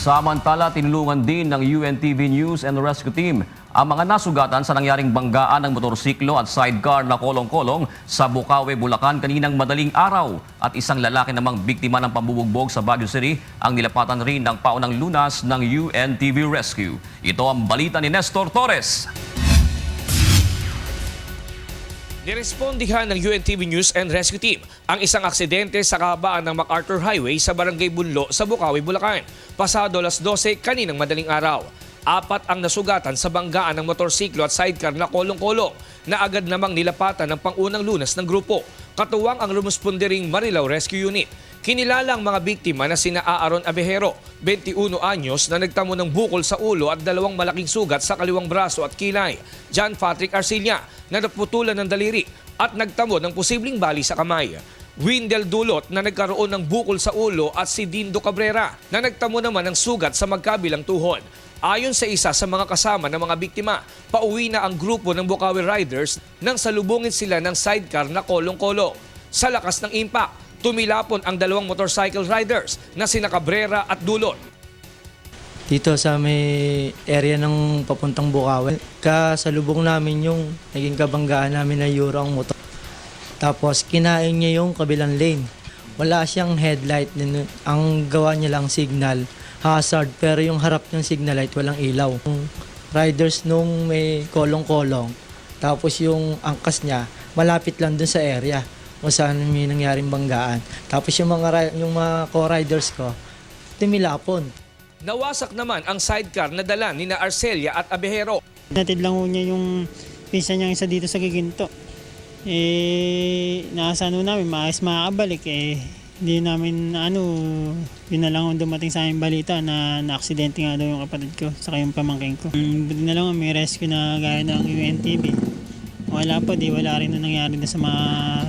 Samantala, tinulungan din ng UNTV News and Rescue Team ang mga nasugatan sa nangyaring banggaan ng motorsiklo at sidecar na kolong-kolong sa Bukawe, Bulacan kaninang madaling araw. At isang lalaki namang biktima ng pambubugbog sa Baguio City ang nilapatan rin ng paunang lunas ng UNTV Rescue. Ito ang balita ni Nestor Torres. Nirespondihan ng UNTV News and Rescue Team ang isang aksidente sa kahabaan ng MacArthur Highway sa Barangay Bunlo sa Bukawi, Bulacan. Pasado alas 12 kaninang madaling araw. Apat ang nasugatan sa banggaan ng motorsiklo at sidecar na kolong-kolong na agad namang nilapatan ng pangunang lunas ng grupo. Katuwang ang rumuspondering Marilao Rescue Unit. Kinilala ang mga biktima na sina Aaron Abejero, 21 anyos na nagtamo ng bukol sa ulo at dalawang malaking sugat sa kaliwang braso at kilay. John Patrick Arcilla na naputulan ng daliri at nagtamo ng posibleng bali sa kamay. Windel Dulot na nagkaroon ng bukol sa ulo at si Dindo Cabrera na nagtamo naman ng sugat sa magkabilang tuhod. Ayon sa isa sa mga kasama ng mga biktima, pauwi na ang grupo ng Bukawi Riders nang salubungin sila ng sidecar na kolong-kolong. Sa lakas ng impact, tumilapon ang dalawang motorcycle riders na sina Cabrera at Dulot. Dito sa may area ng papuntang Bukawi. Kasalubong namin yung naging kabanggaan namin na Euro ang motor. Tapos kinain niya yung kabilang lane. Wala siyang headlight. Ang gawa niya lang signal, hazard. Pero yung harap ng signal light walang ilaw. Yung riders nung may kolong-kolong. Tapos yung angkas niya, malapit lang dun sa area kung saan may nangyaring banggaan. Tapos yung mga, yung mga co-riders ko, tumilapon. Nawasak naman ang sidecar na dala ni na Arcelia at Abejero. Natid lang ho niya yung pinsan niyang isa dito sa Giginto. Eh, nakasano namin, maayos makakabalik eh. Hindi namin, ano, yun na lang ang dumating sa amin balita na na-aksidente nga daw yung kapatid ko, saka yung pamangkin ko. Mm, Buti na lang may rescue na gaya ng UNTV. Wala pa, di wala rin na nangyari na sa mga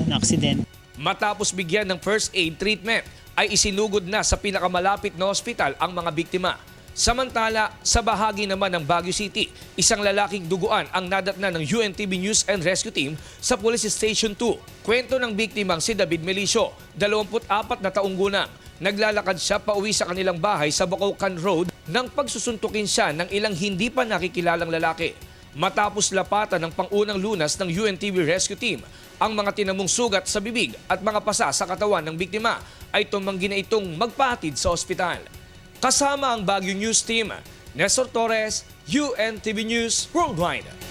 na-aksidente. Matapos bigyan ng first aid treatment, ay isinugod na sa pinakamalapit na ospital ang mga biktima. Samantala, sa bahagi naman ng Baguio City, isang lalaking duguan ang nadatna ng UNTV News and Rescue Team sa Police Station 2. Kwento ng biktimang si David Melicio, 24 na taong gulang. Naglalakad siya pauwi sa kanilang bahay sa Bacaucan Road nang pagsusuntukin siya ng ilang hindi pa nakikilalang lalaki. Matapos lapatan ng pangunang lunas ng UNTV Rescue Team, ang mga tinamong sugat sa bibig at mga pasa sa katawan ng biktima ay tumanggi na itong magpahatid sa ospital. Kasama ang Baguio News Team, Nestor Torres, UNTV News Worldwide.